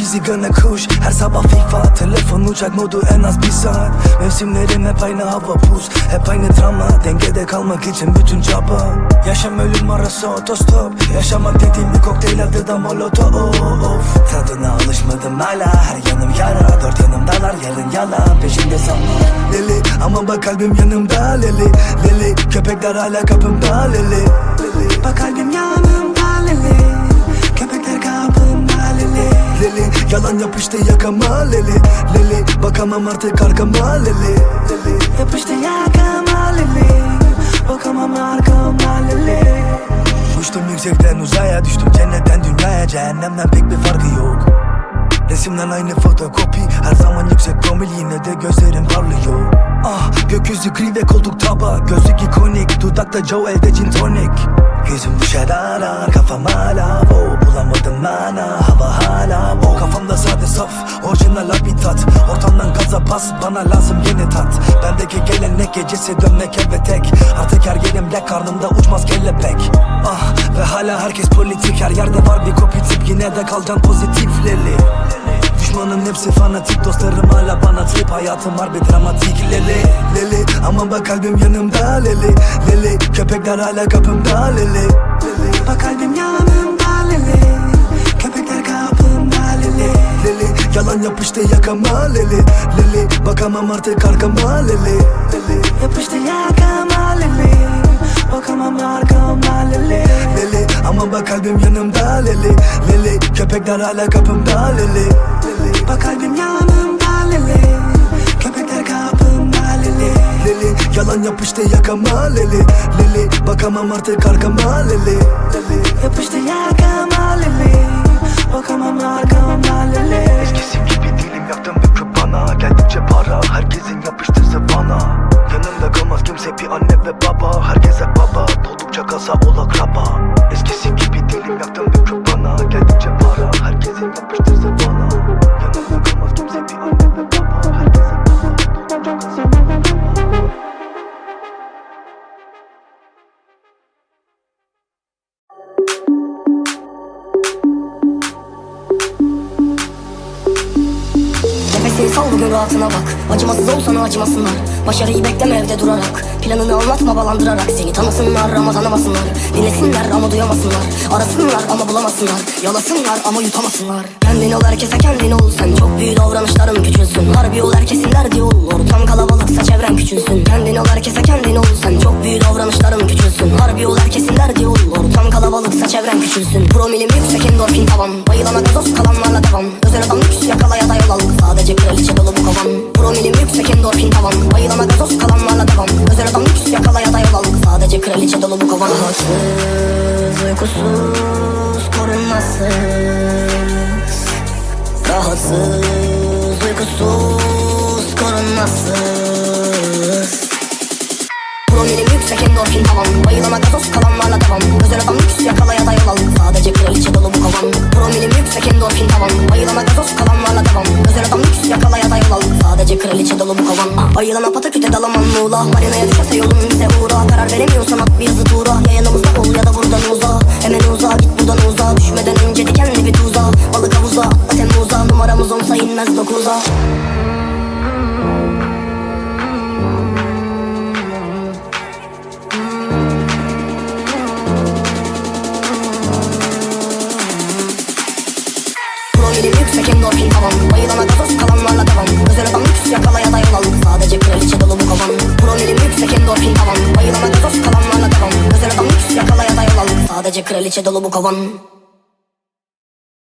easy gonna kuş Her sabah FIFA Telefon uçak modu en az bir saat. Mevsimlerim hep aynı hava buz. Hep aynı drama. Dengede kalmak için bütün çaba. Yaşam ölüm arası otostop. Yaşamak dediğim bir kokteyl adı da molotov. Tadına alışmadım hala. Her yanım yara. Dört yanımdalar yarın yalan Peşinde sanma Leli ama bak kalbim yanımda. Leli Leli köpekler hala kapımda. Leli. Bak kalbim yanımda Leli. Yalan yapıştı yakama Leli. Leli bakamam artık arkama Leli. Leli yapıştı yakama Leli. Bakamam arkama Leli. Uçtum yüksekten uzaya düştüm cennetten dünyaya. Cehennemden pek bir farkı yok. Resimden aynı fotokopi. Her zaman yüksek promil yine de gözlerim parlıyor. Ah gökyüzü gri ve koltuk taba. Gözlük ikonik dudakta Joe elde gin tonic Gözüm düşer arar kafam hala. Wow. Bulamadım mana hava hala. Wow. Kafamda sade saf orijinal habitat. Ortamdan gaza bas bana lazım yeni tat. Bendeki gelenek gecesi dönmek eve tek. Artık her yerimde karnımda uçmaz kelebek. Ah ve hala herkes politik. Her yerde var bir kopi tip yine de kalcan pozitifleri Düşmanın hepsi fanatik Dostlarım hala bana trip. Hayatım var bir dramatik Leli Leli Ama bak kalbim yanımda Leli Leli Köpekler hala kapımda Leli Leli Bak kalbim yanımda Leli Köpekler kapımda Leli Leli Yalan yapıştı yakama Leli Leli Bakamam artık arkama Leli Leli Yapıştı yakama Leli Bakamam arkama Leli Ama bak kalbim yanımda Leli Leli Köpekler hala kapımda Leli Bak kalbim yanımda Leli Köpekler kapımda Leli Leli Yalan yapıştı yakama Leli Leli Bakamam artık arkama Leli Yapıştı yakama Yanımda kalmaz kimse bir anne ve baba. Herkese baba doldukça kasa ol akraba Eskisi gibi değilim yaktım bir bana Geldikçe para herkesin Nefesini sal bugün rahatına bak. Acımasız ol sana acımasınlar. Başarıyı bekleme evde durarak. Planını anlatma balandırarak. Seni tanısınlar ama tanımasınlar. Dinlesinler ama duyamasınlar. Arasınlar ama bulamasınlar. Yalasınlar ama yutamasınlar. Kendin ol herkese kendin ol. Sen çok büyük davranışların küçülsün. Harbi ol herkesin derdi ol. Ortam kalabalıksa çevren küçülsün. Kendin ol herkese kendin ol. Sen çok büyük davranışların küçülsün. Harbi ol herkesin derdi ol. Ortam kalabalıksa çevren küçülsün. Promilim yüksek endorfin tavan Bayılana gazoz kalanlarla devam. Özel adam lüks yakala ya da yol al. Sadece kraliçe dolu bu kovan. Promilim yüksek endorfin tavan Bayılana gazoz kalanlarla devam. Özel adam lüks yakala ya da yol al. Sadece kraliçe dolu bu kovan. Rahatsız, uykusuz, korunmasız. Rahatsız, uykusuz, korunmasız endorfin tavan Bayılana gazoz kalanlarla devam. Özel adam lüks yakala ya da yol Sadece kraliçe dolu bu kovan. Promilim yüksek endorfin tavan Bayılana gazoz kalanlarla devam. Özel adam lüks yakala ya da yol Sadece kraliçe dolu bu kovan. Bayılana pataküte dalaman muğla. Marinaya düşerse yolun bize uğra. Karar veremiyorsan at bir yazı tuğra. Ya Bayılana gazoz kalanlarla devam. Özel adam lüks yakala ya da yol al Sadece kraliçe dolu bu kovan Promilim yüksek endorfin tavan. Bayılana gazoz kalanlarla devam. Özel adam lüks yakala ya da yol al Sadece kraliçe dolu bu kovan